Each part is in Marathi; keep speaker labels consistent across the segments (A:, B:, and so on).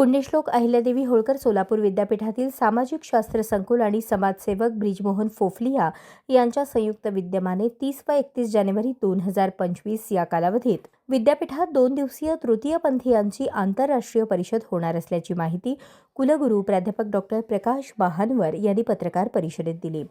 A: पुण्यश्लोक अहिल्यादेवी होळकर सोलापूर विद्यापीठातील सामाजिक शास्त्र संकुल आणि समाजसेवक ब्रिजमोहन फोफलिया यांच्या संयुक्त विद्यमाने तीस व एकतीस जानेवारी दोन हजार पंचवीस या कालावधीत विद्यापीठात दोन दिवसीय तृतीयपंथीयांची आंतरराष्ट्रीय परिषद होणार असल्याची माहिती कुलगुरू प्राध्यापक डॉक्टर प्रकाश महानवर यांनी पत्रकार परिषदेत दिली.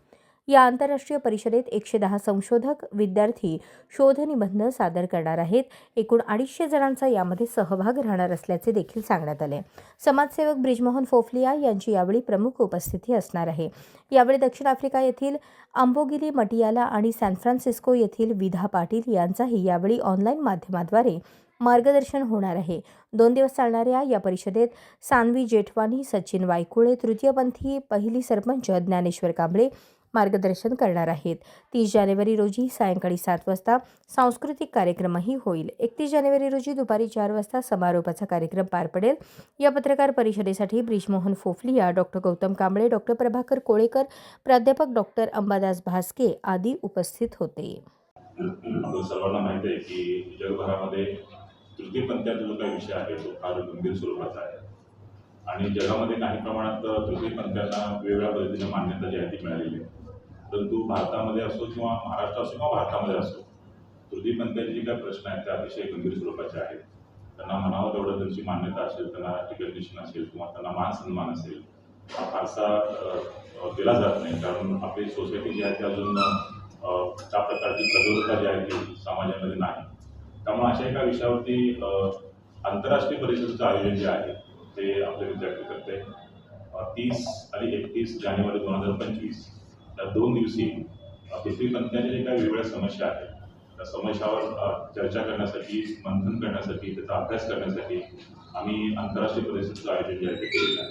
A: या आंतरराष्ट्रीय परिषदेत एकशे दहा संशोधक विद्यार्थी शोधनिबंध सादर करणार आहेत. एकूण अडीचशे जणांचा यामध्ये सहभाग राहणार असल्याचे देखील सांगण्यात आले. समाजसेवक ब्रिजमोहन फोफलिया यांची यावेळी प्रमुख उपस्थिती असणार आहे. यावेळी दक्षिण आफ्रिका येथील आंबोगिरी मटियाला आणि सॅन फ्रान्सिस्को येथील विधा पाटील यांचाही यावेळी ऑनलाईन माध्यमाद्वारे मार्गदर्शन होणार आहे. दोन दिवस चालणाऱ्या या परिषदेत सानवी जेठवानी सचिन वायकुळे तृतीयपंथी पहिली सरपंच ज्ञानेश्वर कांबळे मार्गदर्शन करणार आहेत. तीस जानेवारी रोजी सायंकाळी सात वाजता सांस्कृतिक कार्यक्रमही होईल. एकतीस जानेवारी रोजी दुपारी चार वाजता समारोपाचा कार्यक्रम पार पडेल. या पत्रकार परिषदेसाठी ब्रिजमोहन फोफलिया डॉक्टर गौतम कांबळे डॉक्टर प्रभाकर कोळेकर प्राध्यापक डॉक्टर अंबादास भास्के आदी उपस्थित होते.
B: सर्वांना माहिती आहे की जगभरामध्ये तृतीयपंथीयाचा जो काही विषय आहे तो फार गंभीर स्वरूपाचा आहे. आणि जगामध्ये काही प्रमाणात तृतीयपंथीयांना वेगळ्या पद्धतीने मान्यता जी आहे ती मिळालेली आहे. परंतु भारतामध्ये असो किंवा महाराष्ट्र असो किंवा भारतामध्ये असो तृतीयपंथीयांचे जे काही प्रश्न आहेत ते अतिशय गंभीर स्वरूपाचे आहेत. त्यांना म्हणावं तेवढं त्यांची मान्यता असेल त्यांना रिकग्निशन असेल किंवा त्यांना मान सन्मान असेल. हा फारसा दिला जात नाही. कारण आपली सोसायटी जी आहे ती अजून त्या प्रकारची प्रगल्भता जी आहे ती समाजामध्ये नाही. त्यामुळे अशा एका विषयावरती आंतरराष्ट्रीय परिषदेचं आयोजन जे आहे ते आपले विद्यार्थी करते तीस आणि एकतीस जानेवारी दोन हजार पंचवीस. या दोन दिवशी पृथ्वीपंथीयांच्या जे काही वेगवेगळ्या समस्या आहेत. त्या समस्यावर चर्चा करण्यासाठी मंथन करण्यासाठी त्याचा अभ्यास करण्यासाठी आम्ही आंतरराष्ट्रीय परिषदेचं आयोजन जे आहे ते केलेलं आहे.